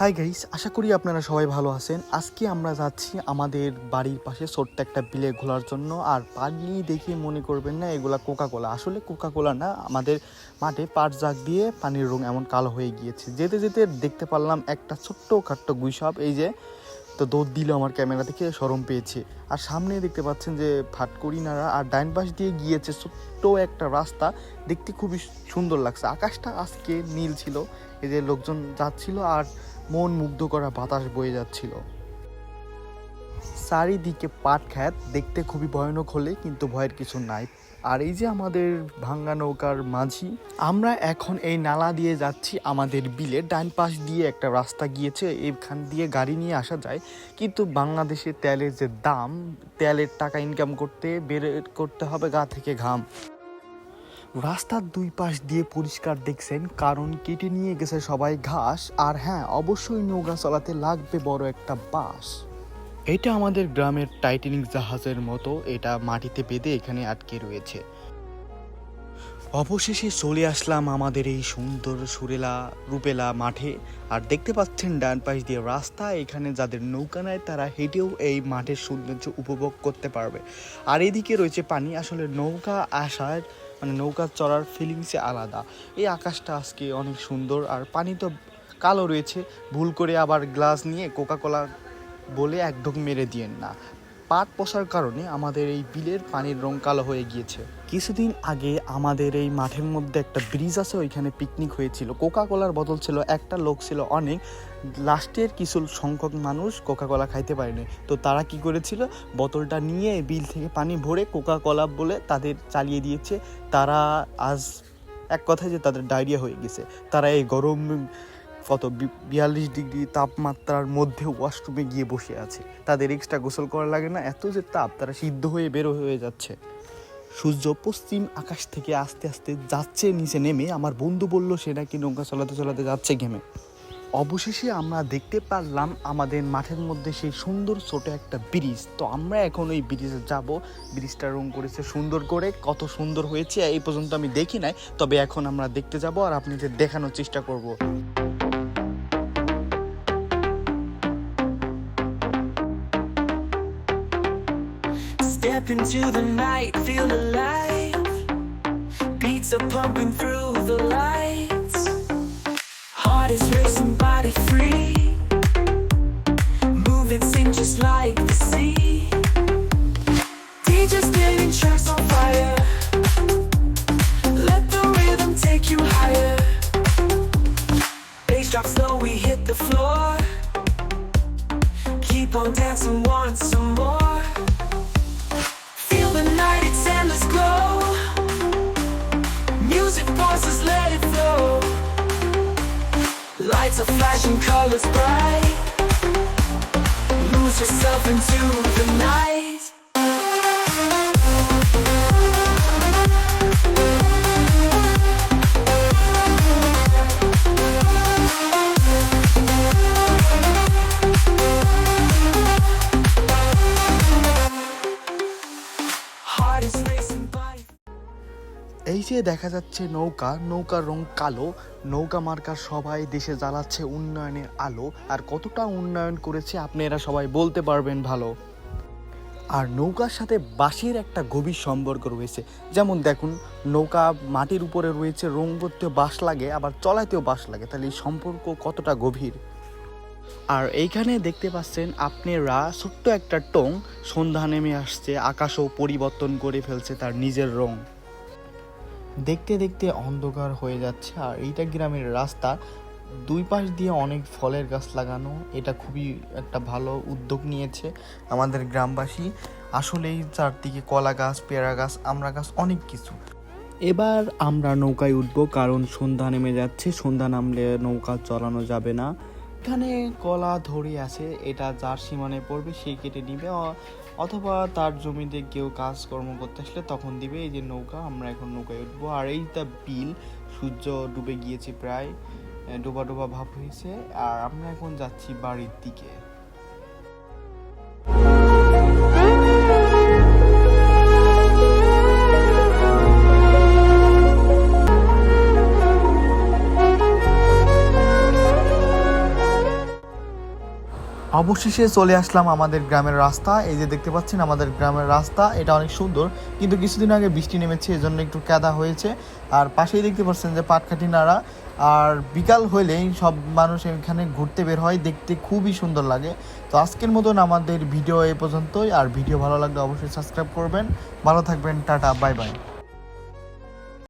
Hi guys আশা করি আপনারা সবাই ভালো আছেন। আজকে আমরা যাচ্ছি আমাদের বাড়ির পাশে ছোট্ট একটা বিলে ঘোলার জন্য। আর পানি দেখে মনে করবেন না, এগুলা কোকা কোলা আসলে কোকা কোলা না, আমাদের মাঠে পাট জাগ দিয়ে পানির রং এমন কালো হয়ে গিয়েছে। যেতে যেতে দেখতে পারলাম একটা ছোট্ট খাট্ট গুইসাপ। এই যে তো দৌড় দিল আমার ক্যামেরা থেকে, সরম পেয়েছে। আর সামনে দেখতে পাচ্ছেন যে ফাটকরি নাড়া আর ডাইন পাশ দিয়ে গিয়েছে ছোট্ট একটা রাস্তা। দেখতে খুবই সুন্দর লাগছে। আকাশটা আজকে নীল ছিল, এই যে লোকজন যাচ্ছিল আর মন মুগ্ধ করা বাতাস বয়ে যাচ্ছিল। চারিদিকে পাট খ্যাত দেখতে খুবই ভয়ানক হলে কিন্তু ভয়ের কিছু নাই। আর এই যে আমাদের ভাঙ্গা নৌকার মাঝি, আমরা এখন এই নালা দিয়ে যাচ্ছি আমাদের বিলে। ডান পাশ দিয়ে একটা রাস্তা গিয়েছে, এখান দিয়ে গাড়ি নিয়ে আসা যায়। কিন্তু বাংলাদেশে তেলের যে দাম, তেলের টাকা ইনকাম করতে, বের করতে হবে গা থেকে ঘাম। রাস্তার দুই পাশ দিয়ে পরিষ্কার দেখছেন, কারণ কেটে নিয়ে গেছে সবাই ঘাস। আর হ্যাঁ অবশ্যই নৌকা চালাতে লাগবে বড় একটা বাস। এটা আমাদের গ্রামের টাইটানিক জাহাজের মতো, এটা মাটিতে বেঁধে এখানে আটকে রয়েছে। অবশেষে চলে আসলাম আমাদের এই সুন্দর সুরেলা রূপেলা মাঠে। আর দেখতে পাচ্ছেন ডান পাশ দিয়ে রাস্তা, এখানে যাদের নৌকা নেয় তারা হেঁটেও এই মাঠের সৌন্দর্য উপভোগ করতে পারবে। আর এদিকে রয়েছে পানি, আসলে নৌকা আসার মানে নৌকা চড়ার ফিলিংসে আলাদা। এই আকাশটা আজকে অনেক সুন্দর, আর পানি তো কালো রয়েছে। ভুল করে আবার গ্লাস নিয়ে কোকা কোলা বলে এক ঢোক মেরে দিয়েন না। পাট পসার কারণে আমাদের এই বিলের পানির রং কালো হয়ে গিয়েছে। কিছুদিন আগে আমাদের এই মাঠের মধ্যে একটা ব্রিজ আছে, ওইখানে পিকনিক হয়েছিল। কোকা কোলার বোতল ছিল, একটা লোক ছিল অনেক। লাস্টের কিছু সংখ্যক মানুষ কোকা কোলা খাইতে পারেনি। তো তারা কি করেছিল? বোতলটা নিয়ে বিল থেকে পানি ভরে কোকা কোলা বলে তাদের চালিয়ে দিয়েছে। তারা আজ এক কথায় যে তাদের ডায়রিয়া হয়ে গেছে। তারা এই গরম কত বিয়াল্লিশ ডিগ্রি তাপমাত্রার মধ্যে ওয়াশরুমে গিয়ে বসে আছে। তাদের এক্সট্রা গোসল করা লাগে না, এত যে তাপ, তারা সিদ্ধ হয়ে বেরো হয়ে যাচ্ছে। সূর্য পশ্চিম আকাশ থেকে আস্তে আস্তে যাচ্ছে, নিচে নেমে আমার বন্ধু বলল, সে নাকি নৌকা চলাতে চলাতে যাচ্ছে ঘেমে। অবশেষে আমরা দেখতে পারলাম, আমাদের মাঠের মধ্যে সেই সুন্দর ছোট একটা ব্রিজ। তো আমরা এখন ওই ব্রিজে যাব। ব্রিজটা রং করেছে সুন্দর করে, কত সুন্দর হয়েছে, এই পর্যন্ত আমি দেখি নাই। তবে এখন আমরা দেখতে যাব আর আপনাদের দেখানোর চেষ্টা করব। Step into the night, feel alive. Beats are pumping through the lights. Heart is racing, body free. Moving, sing just like the sea. DJ's spinning tracks on fire. Let the rhythm take you higher. Bass drop slow, we hit the floor. Keep on dancing, Let it flow. Lights are flashing, colors bright. Lose yourself into the night. এই যে দেখা যাচ্ছে নৌকা। নৌকার রং কালো। নৌকা marker সবাই দেশে জ্বালাচ্ছে উন্নয়নের আলো। আর কতটা উন্নয়ন করেছে আপনি এরা সবাই বলতে পারবেন ভালো। আর নৌকার সাথে বাঁশের একটা গভীর সম্পর্ক রয়েছে। যেমন দেখুন, নৌকা মাটির উপরে রয়েছে, রং করতেও বাঁশ লাগে, আবার চলাইতেও বাঁশ লাগে। তাহলে এই সম্পর্ক কতটা গভীর? আর এইখানে দেখতে পাচ্ছেন, আপনারা ছোট্ট একটা টং সন্ধ্যা নেমে আসছে, আকাশও পরিবর্তন করে ফেলছে তার নিজের রং। দেখতে দেখতে অন্ধকার হয়ে যাচ্ছে আর এইটা গ্রামের রাস্তা। দুই পাশ দিয়ে অনেক ফলের গাছ লাগানো, এটা খুবই একটা ভালো উদ্যোগ নিয়েছে আমাদের গ্রামবাসী। আসলেই চারদিকে কলা গাছ, পেয়ারা গাছ আমড়া গাছ, অনেক কিছু। এবার আমরা নৌকায় উঠবো, কারণ সন্ধ্যা নেমে যাচ্ছে। সন্ধ্যা নামলে নৌকা চলানো যাবে না। এখানে কলা ধরে আছে, এটা যার সীমানে পড়বে সেই কেটে নিবে। অথবা তার জমিতে কেউ কাজকর্ম করতে আসলে তখন দিবে, এই যে নৌকা, আমরা এখন নৌকায় উঠবো। আর এই তা বিল, সূর্য ডুবে গিয়েছে প্রায় ডোবা ডোবা ভাব হয়েছে। আর আমরা এখন যাচ্ছি বাড়ির দিকে। অবশেষে চলে আসলাম আমাদের গ্রামের রাস্তা। এই যে দেখতে পাচ্ছেন আমাদের গ্রামের রাস্তা, এটা অনেক সুন্দর। কিন্তু কিছুদিন আগে বৃষ্টি নেমেছে, এজন্য একটু কাদা হয়েছে। আর পাশেই দেখতে পাচ্ছেন যে পাটকাঠি নাড়া। আর বিকাল হইলেই সব মানুষ এখানে ঘুরতে বের হয়, দেখতে খুবই সুন্দর লাগে। তো আজকের মতন আমাদের ভিডিও এ পর্যন্তই। আর ভিডিও ভালো লাগলে অবশ্যই সাবস্ক্রাইব করবেন। ভালো থাকবেন, টাটা, বাই বাই।